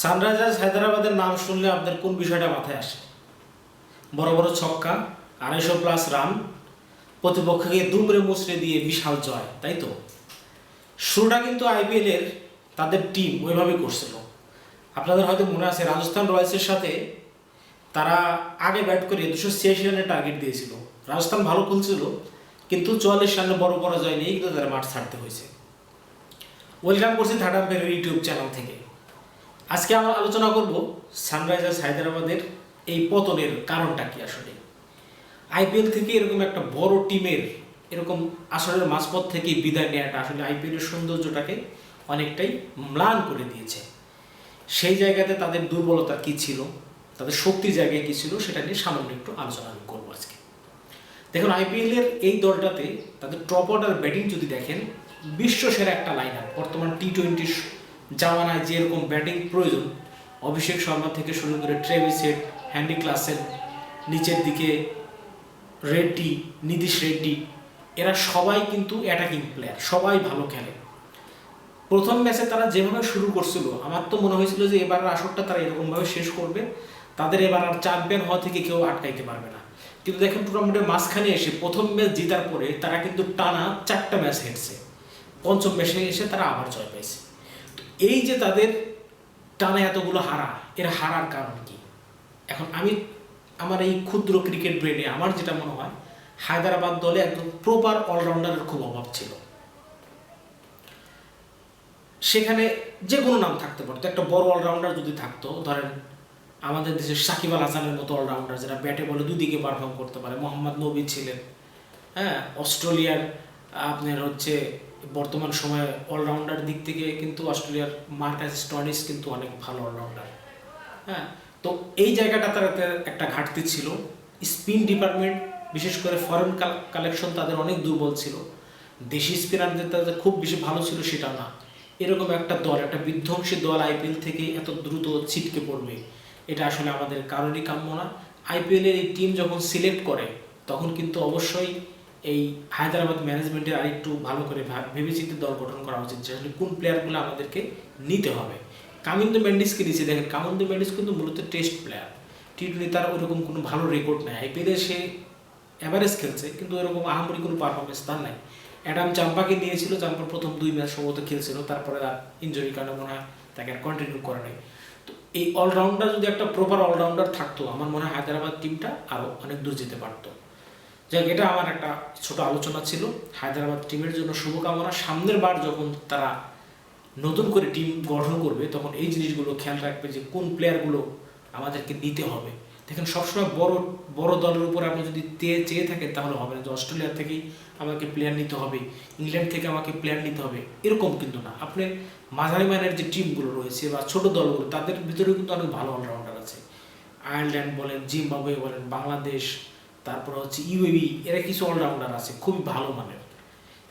Sunrisers হায়দ্রাবাদের নাম শুনলে আপনাদের কোন বিষয়টা মাথায় আসে? বড় বড় ছক্কা, আড়াইশো প্লাস রান, প্রতিপক্ষকে দুমড়ে মুচড়ে দিয়ে বিশাল জয়, তাই তো? শুরুটা কিন্তু আইপিএলের তাদের টিম ওইভাবে করছিল। আপনাদের হয়তো মনে আছে, রাজস্থান রয়্যালসের সাথে তারা আগে ব্যাট করে দুশো ছিয়াশি রানের টার্গেট দিয়েছিল। রাজস্থান ভালো খেলছিল, কিন্তু চুয়াল্লিশ রানে বড় পরাজয় নিয়েই কিন্তু তাদের মাঠ ছাড়তে হয়েছে। ওয়েলকাম করছি থার্ড আম্পায়ারের ইউটিউব চ্যানেল থেকে। আজকে আমরা আলোচনা করব সানরাইজার্স হায়দ্রাবাদের এই পতনের কারণটা কি আসলে? আইপিএল থেকে এরকম একটা বড় টিমের এরকম আসলের মাঝপথ থেকে বিদায় নেওয়াটা আসলে আইপিএলের সৌন্দর্যটাকে অনেকটাই ম্লান করে দিয়েছে। সেই জায়গাতে তাদের দুর্বলতা কি ছিল? তাদের শক্তির জায়গায় কি ছিল? সেটা নিয়ে সামান্য একটু আলোচনা আমি করব আজকে। দেখুন আইপিএলের এই দলটাতে তাদের টপ অর্ডার ব্যাটিং যদি দেখেন বিশ্ব সেরা একটা লাইন আপ বর্তমান টি টোয়েন্টি জামানায় যেরকম ব্যাটিং প্রয়োজন, অভিষেক শর্মা থেকে শুরু করে ট্রেভিস হেড হ্যান্ডি ক্লাসেন, নিচের দিকে রেড্ডি, নীতিশ রেড্ডি, এরা সবাই কিন্তু অ্যাটাকিং প্লেয়ার সবাই ভালো খেলে। প্রথম ম্যাচে তারা যেভাবে শুরু করছিল, আমার তো মনে হয়েছিল যে এবার আসরটা তারা এরকমভাবে শেষ করবে, তাদের এবার আর চ্যাম্পিয়ন হওয়া থেকে কেউ আটকাইতে পারবে না। কিন্তু দেখেন টুর্নামেন্টের মাঝখানে এসে প্রথম ম্যাচ জেতার পরে তারা কিন্তু টানা চারটা ম্যাচ হেরছে। পঞ্চম ম্যাচে এসে তারা আবার জয় পেয়েছে তো এই যে তাদের টানা এতগুলো হারা, এর হারার কারণ কি? এখন আমি আমার এই ক্ষুদ্র ক্রিকেট ব্রেনে আমার যেটা মনে হয়, হায়দ্রাবাদ দলে একদম প্রপার অলরাউন্ডারের খুব অভাব ছিল। সেখানে যে কোনো নাম থাকতে পারতো একটা বড় অলরাউন্ডার যদি থাকতো, ধরেন আমাদের দেশের সাকিব আল হাসানের মতো অলরাউন্ডার যারা ব্যাটে বলে দুদিকে পারফর্ম করতে পারে, মোহাম্মদ নবী ছিলেন হ্যাঁ অস্ট্রেলিয়ার আপনার হচ্ছে বর্তমান সময়ে অলরাউন্ডার দিক থেকে কিন্তু অস্ট্রেলিয়ার মার্কাস স্টনিস কিন্তু অনেক ভালো অলরাউন্ডার হ্যাঁ তো এই জায়গাটা তার একটা ঘাটতি ছিল। স্পিন ডিপার্টমেন্ট, বিশেষ করে ফরেন কালেকশন তাদের অনেক দুর্বল ছিল। দেশি স্পিনারদের তাদের খুব বেশি ভালো ছিল সেটা না। এরকম একটা দল, একটা বিধ্বংসী দল আইপিএল থেকে এত দ্রুত ছিটকে পড়বে, এটা আসলে আমাদের কারোরই কাম্য না। আইপিএলের এই টিম যখন সিলেক্ট করে, তখন কিন্তু অবশ্যই এই হায়দ্রাবাদ ম্যানেজমেন্টের আরেকটু ভালো করে ভেবেচিন্তে দল গঠন করা উচিত, যে আসলে কোন প্লেয়ারগুলো আমাদেরকে নিতে হবে। কামিন্দু ম্যান্ডিসকে নিচে দেখেন, কামিন্দু ম্যান্ডিস কিন্তু মূলত টেস্ট প্লেয়ার টি টোয়েন্টি তার ওরকম কোনো ভালো রেকর্ড নেই। আইপিএলে সে অ্যাভারেজ খেলছে, কিন্তু এরকম আহামরি কোনো পারফরমেন্স তার নাই। অ্যাডাম চাম্পাকে নিয়েছিল চাম্পার প্রথম দুই ম্যাচ সম্ভবত খেলছিল, তারপরে আর ইঞ্জুরির কারণে মনে হয় তাকে আর কন্টিনিউ করে নাই। তো এই অলরাউন্ডার যদি একটা প্রপার অলরাউন্ডার থাকতো, আমার মনে হয় হায়দ্রাবাদ টিমটা আরও অনেক দূর যেতে পারতো। যাক, এটা আমার একটা ছোট আলোচনা ছিল। হায়দ্রাবাদ টিমের জন্য শুভকামনা। সামনের বার যখন তারা নতুন করে টিম গঠন করবে, তখন এই জিনিসগুলো খেয়াল রাখবে যে কোন প্লেয়ারগুলো আমাদেরকে নিতে হবে। দেখেন, সবসময় বড় বড় দলের উপর আপনি যদি চেয়ে চেয়ে থাকেন, তাহলে হবে না। যে অস্ট্রেলিয়া থেকেই আমাকে প্লেয়ার নিতে হবে, ইংল্যান্ড থেকে আমাকে প্লেয়ার নিতে হবে, এরকম কিন্তু না। আপনি মাঝারি মানের যে টিমগুলো রয়েছে বা ছোট দলগুলো, তাদের ভিতরেও কিন্তু অনেক ভালো অলরাউন্ডার আছে। আয়ারল্যান্ড বলেন, জিম্বাবুয়ে বলেন, বাংলাদেশ তারপর হচ্ছে ইউএবি এরা কিছু অলরাউন্ডার আছে, খুবই ভালো মানের।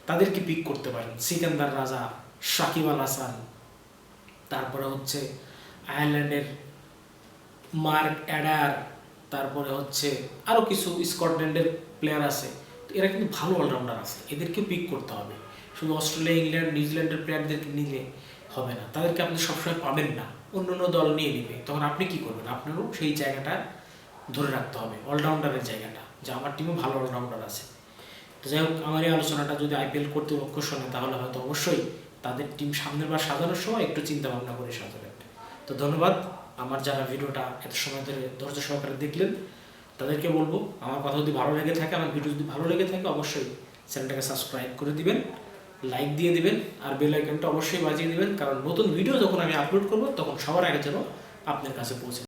তাদেরকে পিক করতে পারেন। সিকান্দার রাজা, সাকিব আল হাসান, তারপরে হচ্ছে আয়ারল্যান্ডের মার্ক অ্যাডার, তারপরে হচ্ছে আরও কিছু স্কটল্যান্ডের প্লেয়ার আছে। তো এরা কিন্তু ভালো অলরাউন্ডার আছে এদেরকে পিক করতে হবে। শুধু অস্ট্রেলিয়া, ইংল্যান্ড, নিউজিল্যান্ডের প্লেয়ারদেরকে নিলে হবে না। তাদেরকে আপনি সবসময় পাবেন না। অন্য অন্য দল নিয়ে নেবে। তখন আপনি কি করবেন? আপনারও সেই জায়গাটা ধরে রাখতে হবে, অলরাউন্ডারের জায়গাটা। যে আমার টিমে ভালো অলরাউন্ডার আছে। তো যাই হোক, আমার এই আলোচনাটা যদি আইপিএল কর্তৃপক্ষ শোনে, তাহলে হয়তো অবশ্যই তাদের টিম সামনের বার সাজানোর সময় একটু চিন্তা ভাবনা করে সাজাবেন তো ধন্যবাদ, আমার যারা ভিডিওটা এত সময় ধরে ধৈর্য সহকারে দেখলেন, তাদেরকে বলব, আমার কথা যদি ভালো লেগে থাকে, আমার ভিডিও যদি ভালো লেগে থাকে, অবশ্যই চ্যানেলটাকে সাবস্ক্রাইব করে দিবেন লাইক দিয়ে দিবেন, আর বেল আইকনটা অবশ্যই বাজিয়ে দিবেন, কারণ নতুন ভিডিও যখন আমি আপলোড করব, তখন সবার আগে যেন আপনার কাছে পৌঁছে